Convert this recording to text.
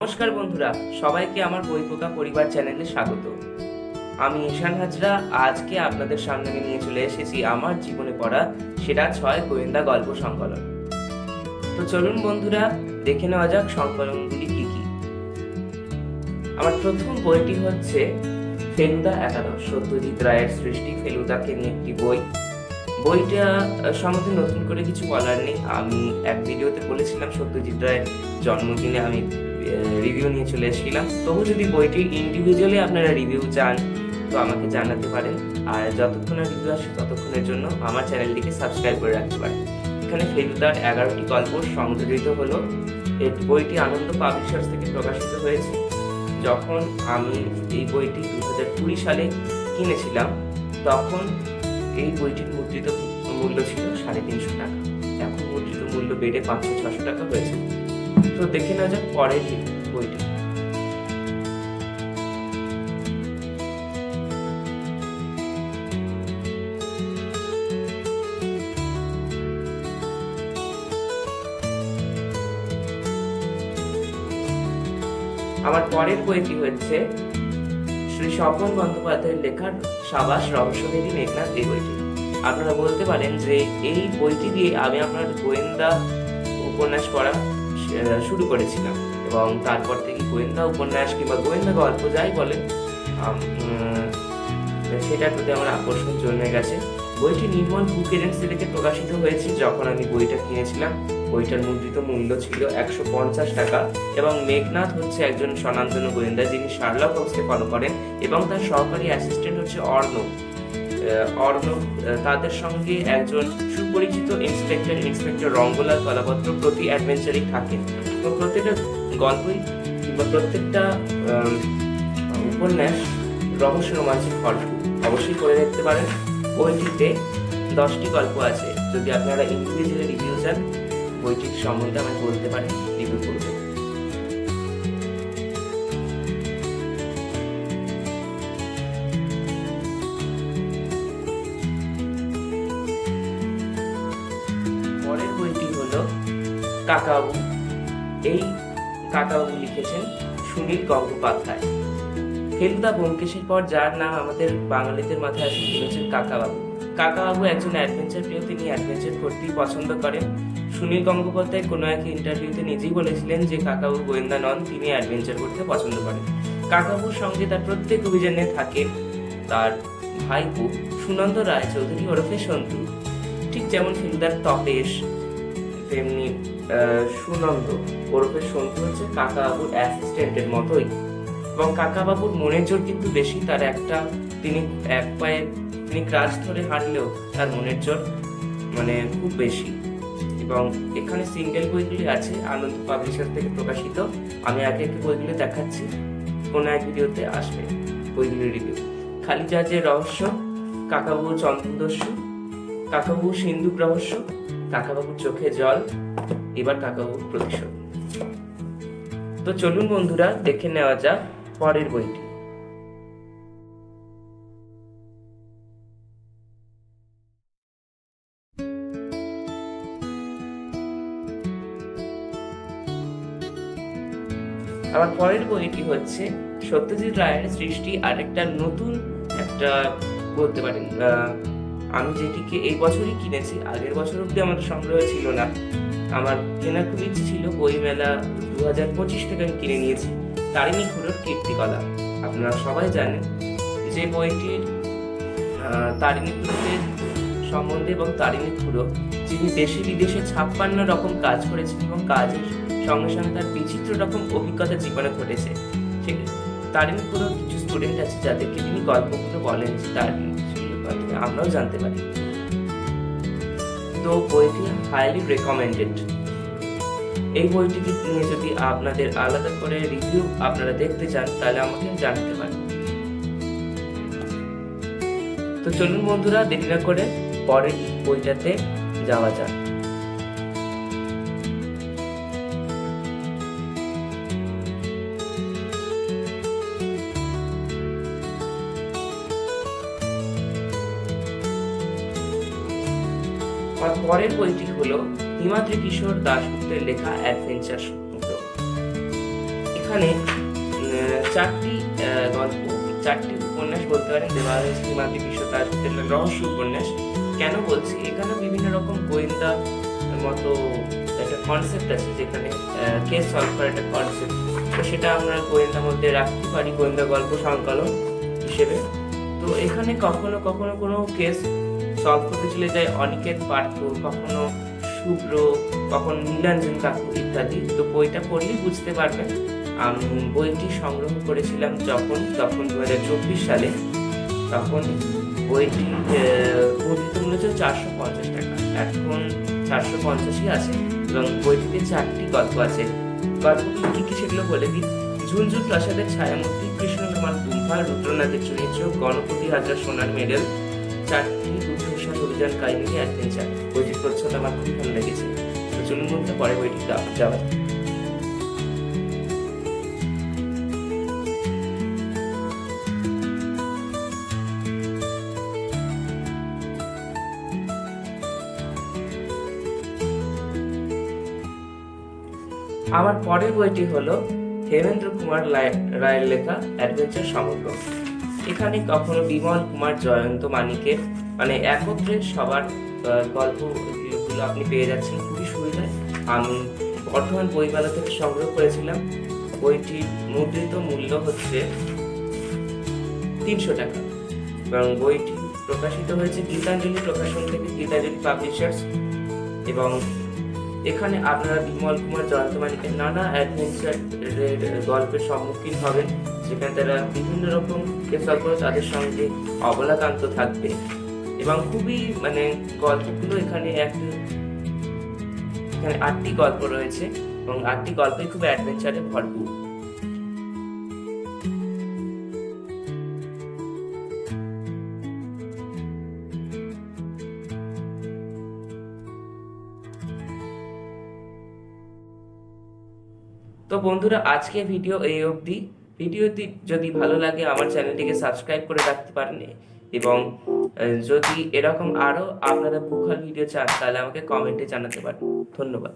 নমস্কার বন্ধুরা, সবাইকে আমার বই পোকা পরিবার চ্যানেলে স্বাগত। আমি ঈশান হাজরা, আজকে আপনাদের সামনে নিয়ে চলে এসেছি আমার জীবনে পড়া সেরা ছয় গোয়েন্দা গল্প সংকলন। তো চলুন বন্ধুরা, দেখে নেওয়া যাক সংকলনগুলি কি কি। আমার প্রথম বইটি হচ্ছে ফেলুদা একাদশ, সত্যজিৎ রায়ের সৃষ্টি ফেলুদাকে নিয়ে একটি বই। বইটা সম্বন্ধে নতুন করে কিছু বলার নেই। আমি এক ভিডিওতে বলেছিলাম, সত্যজিৎ রায়ের জন্মদিনে আমি রিভিউ নিয়ে চলে এসেছিলাম। তবু যদি বইটি ইন্ডিভিজুয়ালি আপনারা রিভিউ চান, তো আমাকে জানাতে পারেন। আর যতক্ষণ রিভিউ আসে ততক্ষণের জন্য আমার চ্যানেলটিকে সাবস্ক্রাইব করে রাখতে পারেন। এখানে ফেলুদার এগারোটি গল্প সংযোজিত হলো। এই বইটি আনন্দ পাবলিশার্স থেকে প্রকাশিত হয়েছে। যখন আমি এই বইটি দু হাজার কুড়ি সালে কিনেছিলাম, তখন এই বইটির মুদ্রিত মূল্য ছিল সাড়ে তিনশো টাকা। এখন মুদ্রিত মূল্য বেড়ে পাঁচশো ছশো টাকা হয়েছে। তো দেখে নেওয়া যাক পরের বইটি। আমার পরের বইটি হচ্ছে শ্রী স্বপন বন্দ্যোপাধ্যায়ের লেখার সাবাস রহস্যভেদী মেঘনাথ এই বইটি। আপনারা বলতে পারেন যে এই বইটি দিয়ে আমি আপনার গোয়েন্দা উপন্যাস পড়া শুরু করেছিলাম। এবং তারপর থেকে গোয়েন্দা উপন্যাস কিংবা গোয়েন্দা গল্প যাই বলেন সেটার প্রতি আমার আকর্ষণ জন্মে গেছে। বইটি নির্মল বুক এজেন্সি থেকে প্রকাশিত হয়েছে যখন আমি বইটা কিনেছিলাম। বইটার মুদ্রিত মূল্য ছিল একশো পঞ্চাশ টাকা এবং মেঘনাথ হচ্ছে একজন স্বনামধন্য গোয়েন্দা যিনি শার্লক হোমসকে ফলো করেন এবং তার সহকারী অ্যাসিস্ট্যান্ট হচ্ছে অর্ণব। অর্ণব তাদের সঙ্গে একজন সুপরিচিত ইন্সপেক্টর ইন্সপেক্টর রঙ্গলাল কলাপত্র প্রতি অ্যাডভেঞ্চারই থাকে। এবং প্রত্যেকটা গল্পই কিংবা প্রত্যেকটা উপন্যাস রহস্য রোমাঞ্চের ভরপুর অবশ্যই করে দেখতে পারেন। বইটিতে দশটি গল্প আছে। যদি আপনারা ইন্ডিভিজুয়ালি রিভিউ চান, বইটির সম্বন্ধে আমি বলতে পারেন রিভিউ করবেন কাকাবু এই কাকাবু লিখেছেন সুনীল গঙ্গোপাধ্যায়। ফেলুদা ব্যোমকেশের পর যার নাম আমাদের বাঙালিদের মাথায় আসে তিনি কাকাবাবু। কাকাবাবু একজন অ্যাডভেঞ্চার প্রিয় তিনি অ্যাডভেঞ্চার করতেই পছন্দ করেন। সুনীল গঙ্গোপাধ্যায় কোনো এক ইন্টারভিউতে নিজেই বলেছিলেন যে কাকাবু গোয়েন্দা নন, তিনি অ্যাডভেঞ্চার করতে পছন্দ করেন। কাকাবুর সঙ্গে তার প্রত্যেক অভিযানে থাকেন তার ভাইপো সুনন্দ রায় চৌধুরী ওরফে সন্তু। ঠিক যেমন ফেলুদার তপেশ, তেমনি সুনন্দ। ওরফে সন্তু হচ্ছে কাকাবাবুর অ্যাসিস্ট্যান্টের মতোই। এবং কাকাবাবুর মনের জোর কিন্তু বেশি, তার একটা তিনি এক পায়ে তিনি ক্রাচ ধরে হাঁটলেও তার মনের জোর মানে খুব বেশি। এবং এখানে সিঙ্গেল বইগুলি আছে, আনন্দ পাবলিশার থেকে প্রকাশিত। আমি আগে একে বইগুলি দেখাচ্ছি, কোনো এক ভিডিওতে আসবে বইগুলির রিভিউ খালি জাহাজের রহস্য কাকাবাবুর চন্দ্রদস্যু কাকাবাবুর সিন্ধুক রহস্য কাকাবাবুর চোখে জল এবার কাকাবাবুর প্রতিশোধ। তো চলুন বন্ধুরা, দেখে নেওয়া যাক পরের বইটি। আমার পরের বইটি হচ্ছে, সত্যজিৎ রায়ের সৃষ্টি আর একটা নতুন একটা বলতে পারেন আমি যেটিকে এই বছরই কিনেছি, আগের বছর অব্দি আমাদের সংগ্রহ ছিল না। আমার খুব ছিল বইমেলা দু হাজার পঁচিশ থেকে আমি কিনে নিয়েছি। তারিণী খুড়োর কীর্তিকলা। আপনারা সবাই জানেন যে বইটির তারিণী খুড়োদের সম্বন্ধে এবং তারিণী খুড়ো যিনি দেশে বিদেশে ছাপ্পান্ন রকম কাজ করেছেন এবং কাজের সঙ্গে সঙ্গে তার বিচিত্র রকম অভিজ্ঞতা জীবনে ঘটেছে, সে তারিণী খুড়োর কিছু স্টুডেন্ট আছে যাদেরকে তিনি গল্পগুলো বলেন যে তারিণী আমরাও জানতে পারি তো বইটি হাইলি রেকমেন্ডেড এই বইটিকে নিয়ে যদি আপনাদের আলাদা করে রিভিউ আপনারা দেখতে চান, তাহলে আমাকে জানতে পারেন। তো চলুন বন্ধুরা, দেরি না করে পরের বইটাতে যাওয়া যাক। আর পরের বইটি হলো হিমাদ্রি কিশোর দাশগুপ্তের লেখা অ্যাডভেঞ্চার সমুদ্র এখানে চারটি গল্প, চারটি উপন্যাস বলতে পারেন। দেওয়া হয়েছে হিমাদ্রি বিশ্ব তাজপুরের রহস্য উপন্যাস। কেন বলছি? এখানে বিভিন্ন রকম গোয়েন্দা মতো একটা কনসেপ্ট আছে যেখানে কেস সলভ করার একটা কনসেপ্ট তো সেটা আমরা গোয়েন্দার মধ্যে রাখতে পারি, গোয়েন্দা গল্প সংকলন হিসেবে। তো এখানে কখনো কখনো কোনো কেস চলে যায়, অনিকেত পার্থ, কখনো শুভ্র, কখনো নীলাঞ্জন কাকু ইত্যাদি। তো বইটা পড়লেই বুঝতে পারবেন আমি বইটি সংগ্রহ করেছিলাম যখন, তখন দু হাজার চব্বিশ সালে। তখন বইটি মূল্য ছিল চারশো পঞ্চাশ টাকা। এখন চারশো পঞ্চাশই আছে এবং বইটিতে চারটি গল্প আছে। গল্পগুলো কী কি সেগুলো বলে দিই? ঝুনঝুন প্রাসাদের ছায়ামূর্তি কৃষ্ণকুমার গুম্ফা রুদ্রনাথের চরিত্র, গণপতি হাজরা সোনার মেডেল চারটি দুর্ধর্ষণ অভিযান কাহিনী অ্যাডভেঞ্চার বইটির প্রচ্ছদ আমার খুব ভালো লেগেছে। তো চলুন বলতে পরে বইটি যাওয়া আমার পরের বইটি হলো হেমেন্দ্র কুমার রায়ের লেখা অ্যাডভেঞ্চার সমগ্র। এখানে কখনো বিমল কুমার জয়ন্ত মানিকের মানে একত্রে সবার গল্পগুলো আপনি পেয়ে যাচ্ছেন। খুবই সুবিধায় আমি বর্তমান বইমেলা থেকে সংগ্রহ করেছিলাম। বইটির মুদ্রিত মূল্য হচ্ছে তিনশো টাকা। এবং বইটি প্রকাশিত হয়েছে গীতাঞ্জলি প্রকাশন থেকে গীতাঞ্জলি পাবলিশার্স। এবং এখানে আপনারা বিমল কুমার জয়ন্ত মানিকের নানা অ্যাডভেঞ্চারের গল্পের সম্মুখীন হবেন। যেখানে তারা বিভিন্ন রকম করে তাদের সঙ্গে অবলাকান্ত থাকবে। এবং খুবই মানে গল্পগুলো এখানে এক, এখানে আটটি গল্প রয়েছে এবং আটটি গল্পই খুব অ্যাডভেঞ্চারে ভরপুর। তো বন্ধুরা আজকে ভিডিও এই অবধি। ভিডিওটি যদি ভালো লাগে, আমার চ্যানেলটিকে সাবস্ক্রাইব করে রাখতে পারেন এবং যদি এরকম আরও আপনারা ভুখাল ভিডিও চান, তাহলে আমাকে কমেন্টে জানাতে পারেন। ধন্যবাদ।